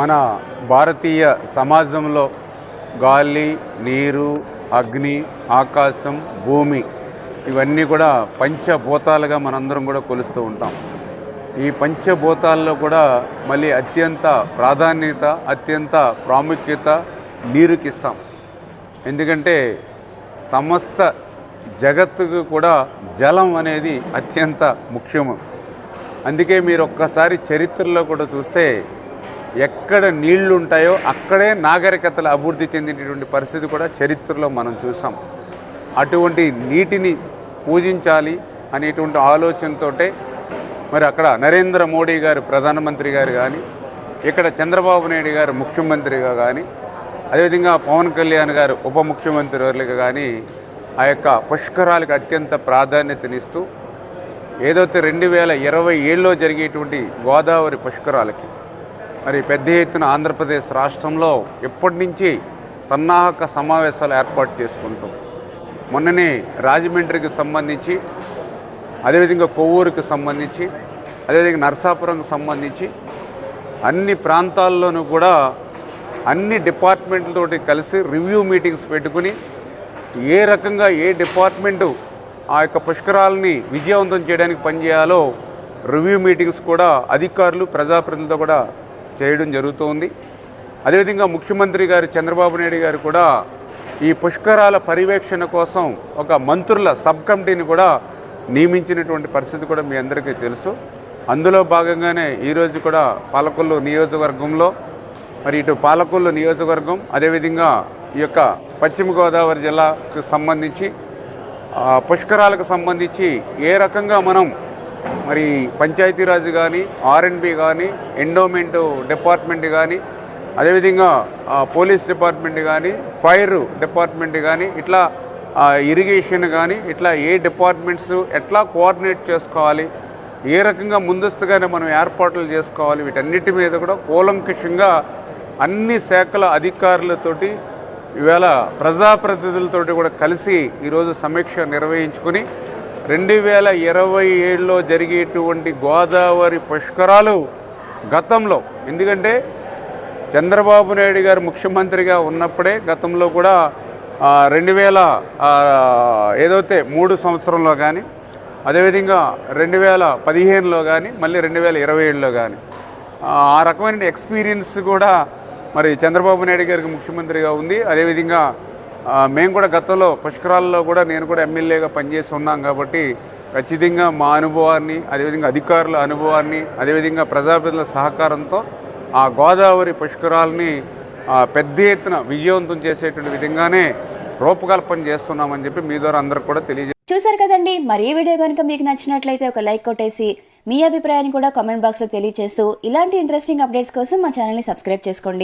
మన భారతీయ సమాజంలో గాలి నీరు అగ్ని ఆకాశం భూమి ఇవన్నీ కూడా పంచభూతాలుగా మనందరం కూడా కొలుస్తూ ఉంటాం. ఈ పంచభూతాల్లో కూడా మళ్ళీ అత్యంత ప్రాధాన్యత అత్యంత ప్రాముఖ్యత నీరుకి ఇస్తాం ఎందుకంటే సమస్త జగత్తుకు కూడా జలం అనేది అత్యంత ముఖ్యము. అందుకే మీరు ఒక్కసారి చరిత్రలో కూడా చూస్తే ఎక్కడ నీళ్ళు ఉంటాయో అక్కడే నాగరికతలు అభివృద్ధి చెందినటువంటి పరిస్థితి కూడా చరిత్రలో మనం చూసాం. అటువంటి నీటిని పూజించాలి అనేటువంటి ఆలోచనతో మరి అక్కడ నరేంద్ర మోడీ గారు ప్రధానమంత్రి గారు కానీ ఇక్కడ చంద్రబాబు నాయుడు గారు ముఖ్యమంత్రిగా కానీ అదేవిధంగా పవన్ కళ్యాణ్ గారు ఉప ముఖ్యమంత్రి వర్లుగా కానీ ఆ యొక్క పుష్కరాలకు అత్యంత ప్రాధాన్యతనిస్తూ ఏదైతే రెండు వేల ఇరవై ఏడులో జరిగేటువంటి గోదావరి పుష్కరాలకి మరి పెద్ద ఎత్తున ఆంధ్రప్రదేశ్ రాష్ట్రంలో ఎప్పటి నుంచి సన్నాహక సమావేశాలు ఏర్పాటు చేసుకుంటాం మొన్ననే రాజమండ్రికి సంబంధించి అదేవిధంగా కొవ్వూరుకి సంబంధించి అదేవిధంగా నరసాపురంకి సంబంధించి అన్ని ప్రాంతాల్లోనూ కూడా అన్ని డిపార్ట్మెంట్లతోటి కలిసి రివ్యూ మీటింగ్స్ పెట్టుకుని ఏ రకంగా ఏ డిపార్ట్మెంటు ఆ యొక్క పుష్కరాలని విజయవంతం చేయడానికి పనిచేయాలో రివ్యూ మీటింగ్స్ కూడా అధికారులు ప్రజాప్రతినిధులతో కూడా చేయడం జరుగుతోంది. అదేవిధంగా ముఖ్యమంత్రి గారు చంద్రబాబు నాయుడు గారు కూడా ఈ పుష్కరాల పర్యవేక్షణ కోసం ఒక మంత్రుల సబ్ కమిటీని కూడా నియమించినటువంటి పరిస్థితి కూడా మీ అందరికీ తెలుసు. అందులో భాగంగానే ఈరోజు కూడా పాలకొల్లు నియోజకవర్గంలో మరి ఇటు పాలకొల్లు నియోజకవర్గం అదేవిధంగా ఈ యొక్క పశ్చిమ గోదావరి జిల్లాకు సంబంధించి పుష్కరాలకు సంబంధించి ఏ రకంగా మనం మరి పంచాయతీరాజ్ కానీ ఆర్ఎన్బి కానీ ఎండోమెంట్ డిపార్ట్మెంట్ కానీ అదేవిధంగా పోలీస్ డిపార్ట్మెంట్ కానీ ఫైర్ డిపార్ట్మెంట్ కానీ ఇట్లా ఇరిగేషన్ కానీ ఇట్లా ఏ డిపార్ట్మెంట్స్ ఎట్లా కోఆర్డినేట్ చేసుకోవాలి ఏ రకంగా ముందస్తుగానే మనం ఏర్పాట్లు చేసుకోవాలి వీటన్నిటి మీద కూడా కూలంకషంగా అన్ని శాఖల అధికారులతోటి ఇవాళ ప్రజాప్రతినిధులతోటి కూడా కలిసి ఈరోజు సమీక్ష నిర్వహించుకుని రెండు వేల ఇరవై ఏడులో జరిగేటువంటి గోదావరి పుష్కరాలు గతంలో. ఎందుకంటే చంద్రబాబు నాయుడు గారు ముఖ్యమంత్రిగా ఉన్నప్పుడే గతంలో కూడా రెండు వేల ఏదైతే మూడు సంవత్సరంలో కానీ అదేవిధంగా రెండు వేల పదిహేనులో కానీ మళ్ళీ రెండు వేల ఇరవై ఏడులో కానీ ఆ రకమైన ఎక్స్పీరియన్స్ కూడా మరి చంద్రబాబు నాయుడు గారికి ముఖ్యమంత్రిగా ఉంది. అదేవిధంగా మేము కూడా గతంలో పుష్కరాల్లో కూడా నేను కూడా ఎమ్మెల్యేగా పనిచేసి ఉన్నాం కాబట్టి ఖచ్చితంగా మా అనుభవాన్ని అదేవిధంగా అధికారుల అనుభవాన్ని అదేవిధంగా ప్రజాప్రతినిధుల సహకారంతో ఆ గోదావరి పుష్కరాలని పెద్ద ఎత్తున విజయవంతం చేసేటువంటి విధంగానే రూపకల్పన చేస్తున్నామని చెప్పి మీ ద్వారా అందరికి కూడా తెలియజే చూసారు కదండి. మరి ఈ వీడియో కనుక మీకు నచ్చినట్లయితే ఒక లైక్ కొట్టేసి మీ అభిప్రాయాన్ని కూడా కామెంట్ బాక్స్లో తెలియజేస్తూ ఇలాంటి ఇంట్రెస్టింగ్ అప్డేట్స్ కోసం మా ఛానల్ని సబ్స్క్రైబ్ చేసుకోండి.